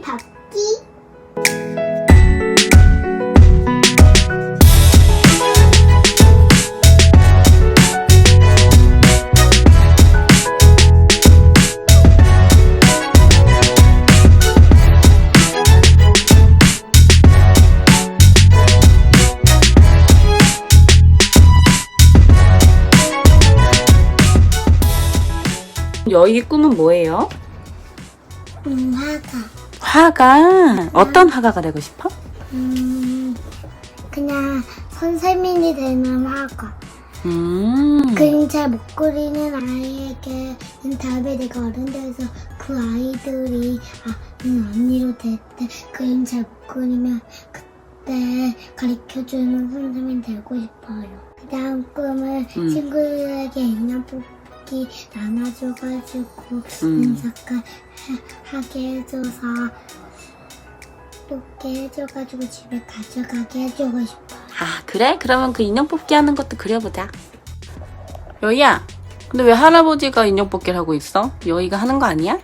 선 받기 여희 꿈은 뭐예요? 문화가 화가 어떤 화가가 되고 싶어? 음, 그냥 선생님이 되는 화가. 음. 그림 잘 못 그리는 아이에게는 다음에 내가 어른 돼서 그 아이들이 아, 음, 언니로 될때 그림 잘 못 그리면 그때 가르쳐주는 선생님이 되고 싶어요. 그 다음 꿈은 음. 친구들에게 인형 뽑 기 나눠줘가지고 음. 인사까 하게 해줘서 뽑게 해줘가지고 집에 가져가게 해주고 싶어요. 아 그래? 그러면 그 인형 뽑기 하는 것도 그려보자. 여희야. 근데 왜 할아버지가 인형 뽑기를 하고 있어? 여희가 하는 거 아니야?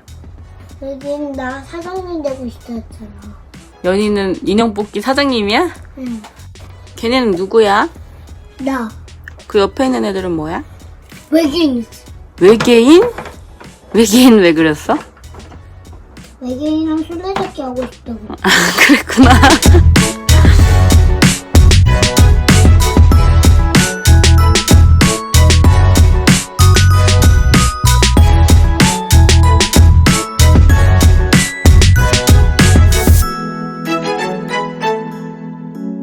요즘 나 사장님 되고 싶었잖아. 연희는 인형 뽑기 사장님이야? 응. 걔네는 누구야? 나 그 옆에 있는 애들은 뭐야? 외계인 외계인? 외계인 왜 그렸어? 외계인이랑 술래잡기 하고 싶다고. 아, 그랬구나.